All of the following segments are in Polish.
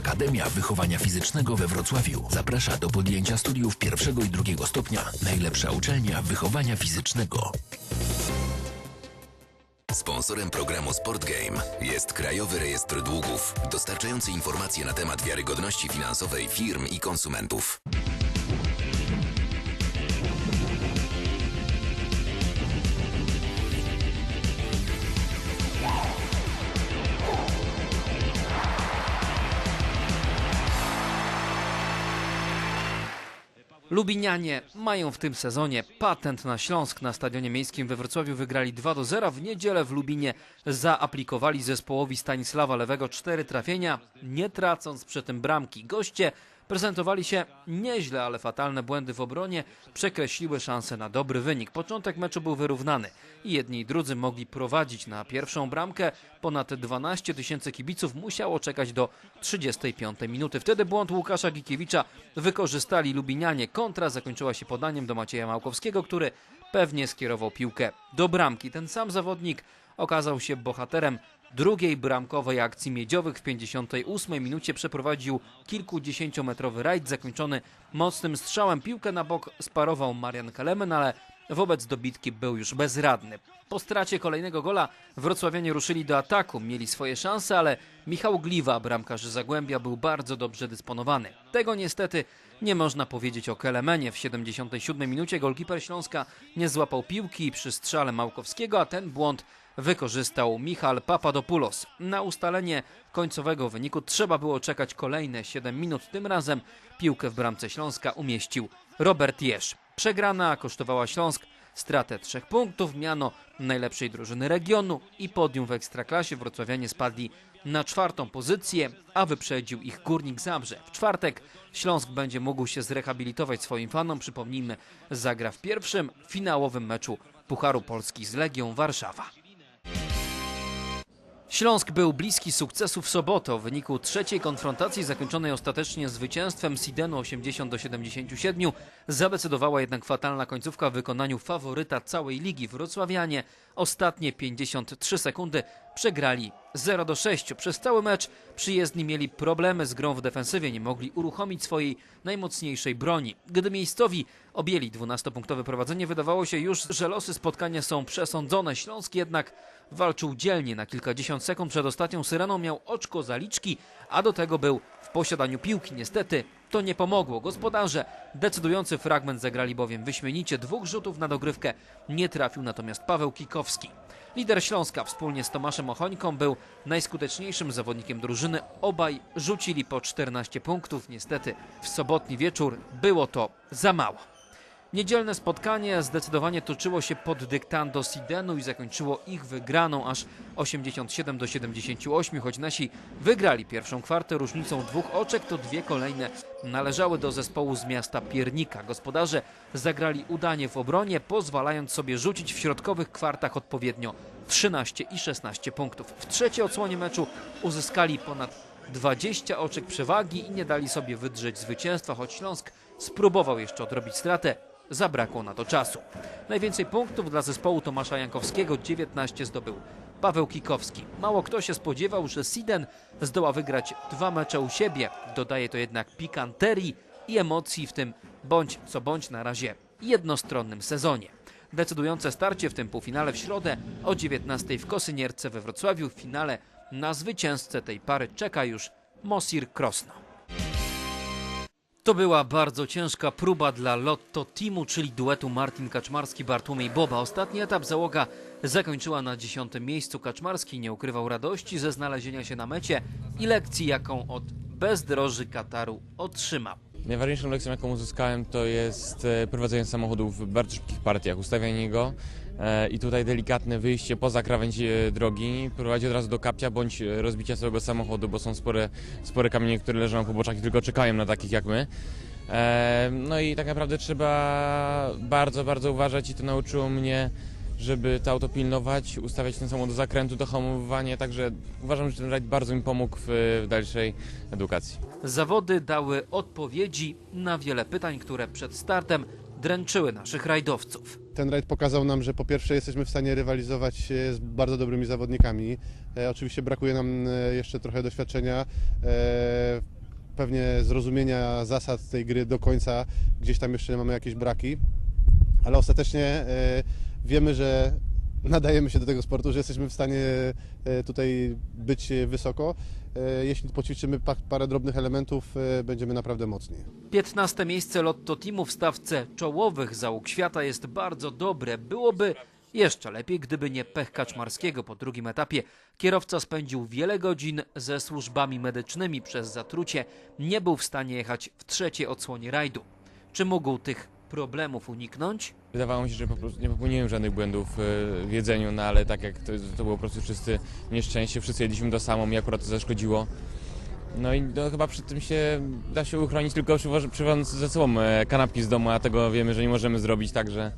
Akademia Wychowania Fizycznego we Wrocławiu zaprasza do podjęcia studiów pierwszego i drugiego stopnia. Najlepsza uczelnia wychowania fizycznego. Sponsorem programu Sport Game jest Krajowy Rejestr Długów, dostarczający informacje na temat wiarygodności finansowej firm i konsumentów. Lubinianie mają w tym sezonie patent na Śląsk. Na Stadionie Miejskim we Wrocławiu wygrali 2 do 0. W niedzielę w Lubinie zaaplikowali zespołowi Stanisława Lewego cztery trafienia, nie tracąc przy tym bramki. Goście prezentowali się nieźle, ale fatalne błędy w obronie przekreśliły szanse na dobry wynik. Początek meczu był wyrównany i jedni i drudzy mogli prowadzić na pierwszą bramkę. Ponad 12 tysięcy kibiców musiało czekać do 35 minuty. Wtedy błąd Łukasza Gikiewicza wykorzystali Lubinianie. Kontra zakończyła się podaniem do Macieja Małkowskiego, który pewnie skierował piłkę do bramki. Ten sam zawodnik okazał się bohaterem drugiej bramkowej akcji miedziowych. W 58 minucie przeprowadził kilkudziesięciometrowy rajd zakończony mocnym strzałem. Piłkę na bok sparował Marian Kelemen, ale wobec dobitki był już bezradny. Po stracie kolejnego gola wrocławianie ruszyli do ataku. Mieli swoje szanse, ale Michał Gliwa, bramkarz Zagłębia, był bardzo dobrze dysponowany. Tego niestety nie można powiedzieć o Kelemenie. W 77 minucie golkiper Śląska nie złapał piłki przy strzale Małkowskiego, a ten błąd wykorzystał Michal Papadopoulos. Na ustalenie końcowego wyniku trzeba było czekać kolejne 7 minut. Tym razem piłkę w bramce Śląska umieścił Robert Jesz. Przegrana kosztowała Śląsk stratę trzech punktów, miano najlepszej drużyny regionu i podium w Ekstraklasie. Wrocławianie spadli na czwartą pozycję, a wyprzedził ich Górnik Zabrze. W czwartek Śląsk będzie mógł się zrehabilitować swoim fanom. Przypomnijmy, zagra w pierwszym finałowym meczu Pucharu Polski z Legią Warszawa. Śląsk był bliski sukcesu w sobotę. W wyniku trzeciej konfrontacji zakończonej ostatecznie zwycięstwem Sidenu 80 do 77 zadecydowała jednak fatalna końcówka w wykonaniu faworyta całej ligi. Wrocławianie ostatnie 53 sekundy przegrali 0 do 6. Przez cały mecz przyjezdni mieli problemy z grą w defensywie, nie mogli uruchomić swojej najmocniejszej broni. Gdy miejscowi objęli 12-punktowe prowadzenie, wydawało się już, że losy spotkania są przesądzone. Śląsk jednak walczył dzielnie na kilkadziesiąt sekund przed ostatnią syreną, miał oczko zaliczki, a do tego był w posiadaniu piłki. Niestety to nie pomogło. Gospodarze decydujący fragment zagrali bowiem wyśmienicie. Dwóch rzutów na dogrywkę nie trafił natomiast Paweł Kikowski. Lider Śląska wspólnie z Tomaszem Ochońką był najskuteczniejszym zawodnikiem drużyny. Obaj rzucili po 14 punktów. Niestety w sobotni wieczór było to za mało. Niedzielne spotkanie zdecydowanie toczyło się pod dyktando Sidenu i zakończyło ich wygraną aż 87 do 78, choć nasi wygrali pierwszą kwartę różnicą dwóch oczek, to dwie kolejne należały do zespołu z miasta Piernika. Gospodarze zagrali udanie w obronie, pozwalając sobie rzucić w środkowych kwartach odpowiednio 13 i 16 punktów. W trzeciej odsłonie meczu uzyskali ponad 20 oczek przewagi i nie dali sobie wydrzeć zwycięstwa, choć Śląsk spróbował jeszcze odrobić stratę, zabrakło na to czasu. Najwięcej punktów dla zespołu Tomasza Jankowskiego 19 zdobył Paweł Kikowski. Mało kto się spodziewał, że Siden zdoła wygrać dwa mecze u siebie. Dodaje to jednak pikanterii i emocji w tym bądź co bądź na razie jednostronnym sezonie. Decydujące starcie w tym półfinale w środę o 19 w Kosynierce we Wrocławiu. W finale na zwycięzcę tej pary czeka już Mosir Krosno. To była bardzo ciężka próba dla Lotto Teamu, czyli duetu Martin Kaczmarski-Bartłomiej Boba. Ostatni etap załoga zakończyła na dziesiątym miejscu. Kaczmarski nie ukrywał radości ze znalezienia się na mecie i lekcji, jaką od bezdroży Kataru otrzymał. Najważniejszą lekcją, jaką uzyskałem, to jest e, prowadzenie samochodu w bardzo szybkich partiach, ustawianie go i tutaj delikatne wyjście poza krawędź e, drogi prowadzi od razu do kapcia bądź e, rozbicia całego samochodu, bo są spore, spore kamienie, które leżą na poboczach i tylko czekają na takich jak my. E, No i tak naprawdę trzeba bardzo, bardzo uważać i to nauczyło mnie, żeby to auto pilnować, ustawiać ten samochód do zakrętu, do hamowywania, także uważam, że ten rajd bardzo mi pomógł w, w dalszej edukacji. Zawody dały odpowiedzi na wiele pytań, które przed startem dręczyły naszych rajdowców. Ten rajd pokazał nam, że po pierwsze jesteśmy w stanie rywalizować e, z bardzo dobrymi zawodnikami. E, oczywiście brakuje nam e, jeszcze trochę doświadczenia, e, pewnie zrozumienia zasad tej gry do końca. Gdzieś tam jeszcze mamy jakieś braki, ale ostatecznie e, wiemy, że nadajemy się do tego sportu, że jesteśmy w stanie e, tutaj być wysoko. E, Jeśli poćwiczymy pa- parę drobnych elementów, e, będziemy naprawdę mocni. 15 miejsce Lotto Teamu w stawce czołowych załóg świata jest bardzo dobre. Byłoby jeszcze lepiej, gdyby nie pech Kaczmarskiego po drugim etapie. Kierowca spędził wiele godzin ze służbami medycznymi przez zatrucie. Nie był w stanie jechać w trzeciej odsłonie rajdu. Czy mógł tych problemów uniknąć? Wydawało mi się, że po prostu nie popełniłem żadnych błędów e, w jedzeniu, no ale tak jak to, to było po prostu wszyscy nieszczęście, wszyscy jedliśmy to samo, mi akurat to zaszkodziło. No i no, chyba przy tym się da się uchronić tylko przywoż- przywozząc ze sobą e, kanapki z domu, a tego wiemy, że nie możemy zrobić, także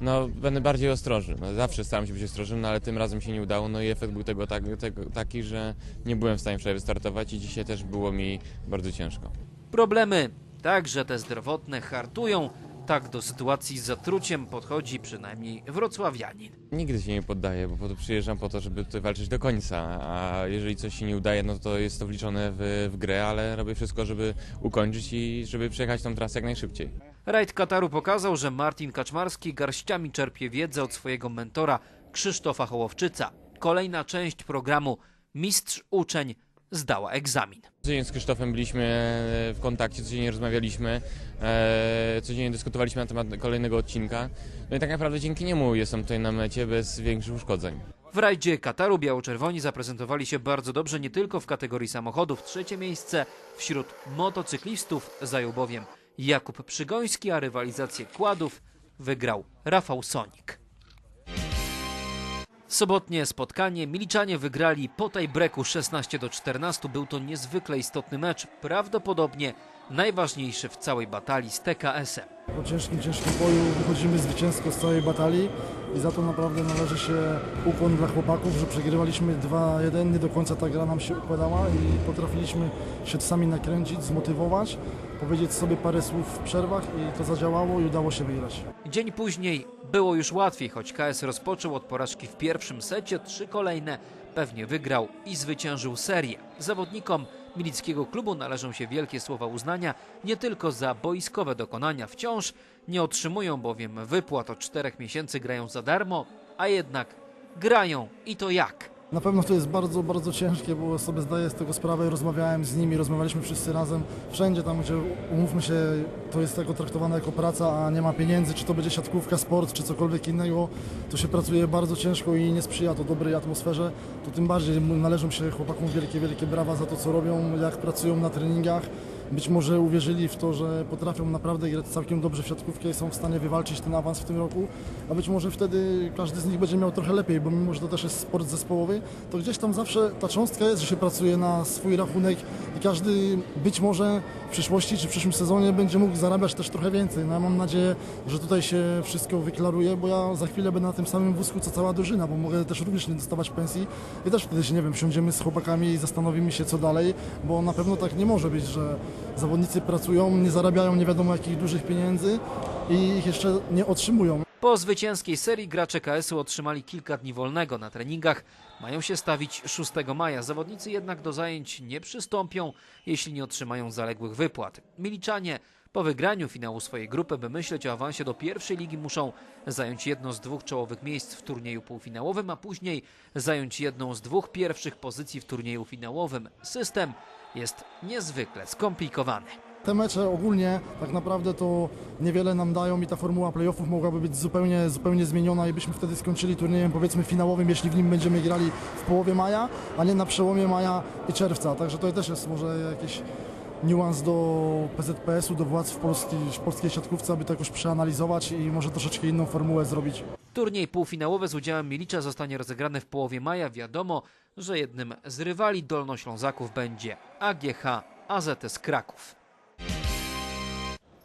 no, będę bardziej ostrożny. No, zawsze staram się być ostrożnym, no, ale tym razem się nie udało, no i efekt był tego, tak, tego taki, że nie byłem w stanie wczoraj wystartować i dzisiaj też było mi bardzo ciężko. Problemy, także te zdrowotne, hartują. Tak do sytuacji z zatruciem podchodzi przynajmniej wrocławianin. Nigdy się nie poddaję, bo przyjeżdżam po to, żeby tutaj walczyć do końca, a jeżeli coś się nie udaje, no to jest to wliczone w, w grę, ale robię wszystko, żeby ukończyć i żeby przejechać tą trasę jak najszybciej. Rajd Kataru pokazał, że Martin Kaczmarski garściami czerpie wiedzę od swojego mentora Krzysztofa Hołowczyca. Kolejna część programu Mistrz Uczeń zdała egzamin. Codziennie z Krzysztofem byliśmy w kontakcie, codziennie rozmawialiśmy, e, codziennie dyskutowaliśmy na temat kolejnego odcinka. No i tak naprawdę dzięki niemu jestem tutaj na mecie bez większych uszkodzeń. W rajdzie Kataru biało-czerwoni zaprezentowali się bardzo dobrze nie tylko w kategorii samochodów. Trzecie miejsce wśród motocyklistów zajął bowiem Jakub Przygoński, a rywalizację kładów wygrał Rafał Sonik. Sobotnie spotkanie Miliczanie wygrali po tiebreaku 16 do 14. Był to niezwykle istotny mecz, prawdopodobnie najważniejszy w całej batalii z TKS-em. Po ciężkim, ciężkim boju wychodzimy zwycięsko z całej batalii i za to naprawdę należy się ukłon dla chłopaków, że przegrywaliśmy 2-1, nie do końca ta gra nam się układała i potrafiliśmy się sami nakręcić, zmotywować, powiedzieć sobie parę słów w przerwach i to zadziałało i udało się wygrać. Dzień później było już łatwiej, choć KS rozpoczął od porażki w pierwszym secie, trzy kolejne pewnie wygrał i zwyciężył serię. Zawodnikom milickiego klubu należą się wielkie słowa uznania nie tylko za boiskowe dokonania, wciąż nie otrzymują bowiem wypłat od czterech miesięcy, grają za darmo, a jednak grają i to jak? Na pewno to jest bardzo, bardzo ciężkie, bo sobie zdaję z tego sprawę, rozmawiałem z nimi, rozmawialiśmy wszyscy razem, wszędzie tam, gdzie umówmy się, to jest tego traktowane jako praca, a nie ma pieniędzy, czy to będzie siatkówka, sport, czy cokolwiek innego, to się pracuje bardzo ciężko i nie sprzyja to dobrej atmosferze, to tym bardziej należą się chłopakom wielkie, wielkie brawa za to, co robią, jak pracują na treningach. Być może uwierzyli w to, że potrafią naprawdę grać całkiem dobrze w siatkówkę i są w stanie wywalczyć ten awans w tym roku, a być może wtedy każdy z nich będzie miał trochę lepiej, bo mimo, że to też jest sport zespołowy, to gdzieś tam zawsze ta cząstka jest, że się pracuje na swój rachunek każdy być może w przyszłości czy w przyszłym sezonie będzie mógł zarabiać też trochę więcej. No ja mam nadzieję, że tutaj się wszystko wyklaruje, bo ja za chwilę będę na tym samym wózku co cała drużyna, bo mogę też również nie dostawać pensji i też wtedy się, nie wiem, siądziemy z chłopakami i zastanowimy się co dalej, bo na pewno tak nie może być, że zawodnicy pracują, nie zarabiają nie wiadomo jakich dużych pieniędzy i ich jeszcze nie otrzymują. Po zwycięskiej serii gracze KS-u otrzymali kilka dni wolnego na treningach. Mają się stawić 6 maja. Zawodnicy jednak do zajęć nie przystąpią, jeśli nie otrzymają zaległych wypłat. Miliczanie po wygraniu finału swojej grupy, by myśleć o awansie do pierwszej ligi, muszą zająć jedno z dwóch czołowych miejsc w turnieju półfinałowym, a później zająć jedną z dwóch pierwszych pozycji w turnieju finałowym. System jest niezwykle skomplikowany. Te mecze ogólnie tak naprawdę to niewiele nam dają i ta formuła playoffów mogłaby być zupełnie, zupełnie zmieniona i byśmy wtedy skończyli turniejem powiedzmy finałowym, jeśli w nim będziemy grali w połowie maja, a nie na przełomie maja i czerwca. Także to też jest może jakiś niuans do PZPS-u, do władz w, polskiej, w polskiej siatkówce, aby to jakoś przeanalizować i może troszeczkę inną formułę zrobić. Turniej półfinałowy z udziałem Milicza zostanie rozegrany w połowie maja. Wiadomo, że jednym z rywali Dolnoślązaków będzie AGH AZS Kraków.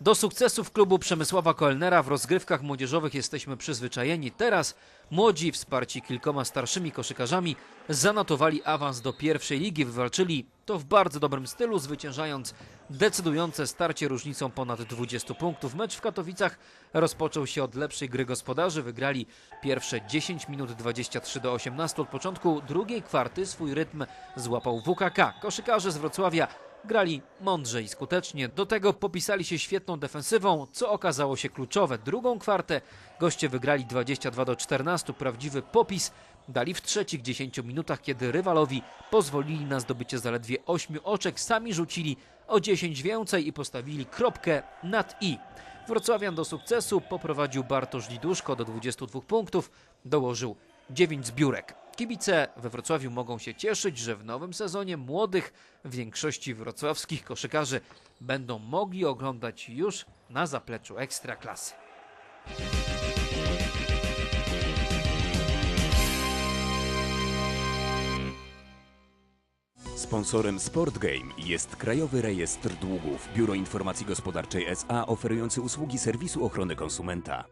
Do sukcesów klubu Przemysława Koelnera w rozgrywkach młodzieżowych jesteśmy przyzwyczajeni. Teraz młodzi, wsparci kilkoma starszymi koszykarzami, zanotowali awans do pierwszej ligi, wywalczyli to w bardzo dobrym stylu, zwyciężając decydujące starcie różnicą ponad 20 punktów. Mecz w Katowicach rozpoczął się od lepszej gry gospodarzy. Wygrali pierwsze 10 minut 23 do 18. Od początku drugiej kwarty swój rytm złapał WKK. Koszykarze z Wrocławia grali mądrze i skutecznie. Do tego popisali się świetną defensywą, co okazało się kluczowe. Drugą kwartę goście wygrali 22 do 14. Prawdziwy popis dali w trzecich 10 minutach, kiedy rywalowi pozwolili na zdobycie zaledwie 8 oczek. Sami rzucili o 10 więcej i postawili kropkę nad i. Wrocławian do sukcesu poprowadził Bartosz Liduszko do 22 punktów, dołożył 9 zbiórek. Kibice we Wrocławiu mogą się cieszyć, że w nowym sezonie młodych większości wrocławskich koszykarzy będą mogli oglądać już na zapleczu ekstraklasy. Sponsorem Sport Game jest Krajowy Rejestr Długów, Biuro Informacji Gospodarczej SA oferujący usługi serwisu ochrony konsumenta.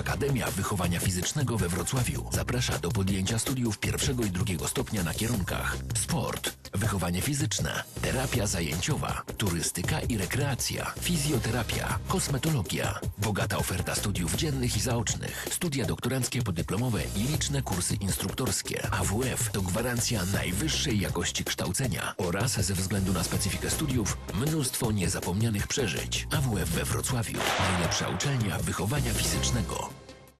Akademia Wychowania Fizycznego we Wrocławiu zaprasza do podjęcia studiów pierwszego i drugiego stopnia na kierunkach sport, wychowanie fizyczne, terapia zajęciowa, turystyka i rekreacja, fizjoterapia, kosmetologia. Bogata oferta studiów dziennych i zaocznych, studia doktoranckie podyplomowe i liczne kursy instruktorskie. AWF to gwarancja najwyższej jakości kształcenia oraz ze względu na specyfikę studiów mnóstwo niezapomnianych przeżyć. AWF we Wrocławiu. Najlepsza uczelnia wychowania fizycznego.